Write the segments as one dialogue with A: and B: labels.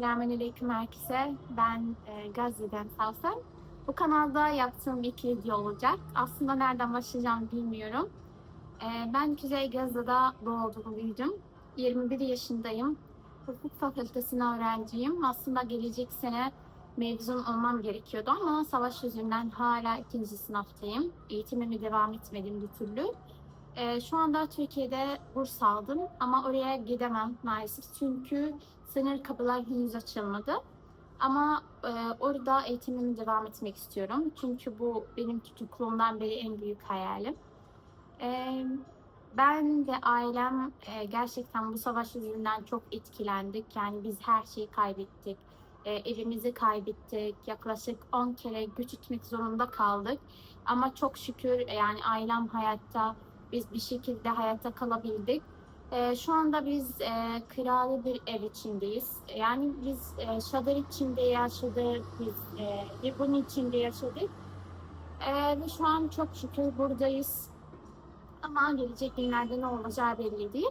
A: Selamünaleyküm herkese. Ben e, Gazze'den Savsen. Bu kanalda yaptığım ilk video olacak. Aslında nereden başlayacağımı bilmiyorum. E, ben Kuzey Gazze'da doğdum, büyüdüm. 21 yaşındayım. Hukuk fakültesine öğrenciyim. Aslında gelecek sene mezun olmam gerekiyordu ama savaş yüzünden hala ikinci sınıftayım. Eğitimimi devam etmedim bir türlü. Ee, şu anda Türkiye'de burs aldım ama oraya gidemem maalesef çünkü sınır kapılar henüz açılmadı. Ama e, orada eğitimimi devam etmek istiyorum. Çünkü bu benim çocukluğumdan beri en büyük hayalim. Ee, ben ve ailem e, gerçekten bu savaş yüzünden çok etkilendik. Yani biz her şeyi kaybettik. E, evimizi kaybettik. Yaklaşık 10 kere göç etmek zorunda kaldık. Ama çok şükür yani ailem hayatta, biz bir şekilde hayatta kalabildik. Ee, şu anda biz e, kiralı bir ev içindeyiz. Yani biz e, çadır içinde yaşadık, biz e, bir bunun içinde yaşadık. E, ve şu an çok şükür buradayız. Ama gelecek günlerde ne olacağı belli değil.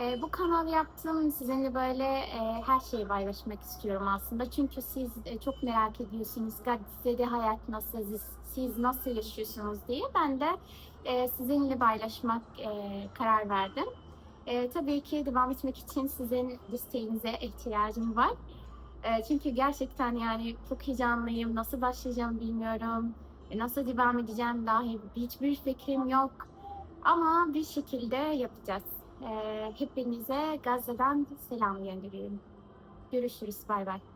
A: E, bu kanalı yaptım. Sizinle böyle e, her şeyi paylaşmak istiyorum aslında. Çünkü siz e, çok merak ediyorsunuz. Gazze'de hayat nasıl, siz, siz nasıl yaşıyorsunuz diye. Ben de e, sizinle paylaşmak e, karar verdim. E, tabii ki devam etmek için sizin desteğinize ihtiyacım var. E, çünkü gerçekten yani çok heyecanlıyım. Nasıl başlayacağım bilmiyorum. E, nasıl devam edeceğim dahi hiçbir fikrim yok. Ama bir şekilde yapacağız. E, hepinize Gazze'den selam gönderiyorum. Görüşürüz. Bay bay.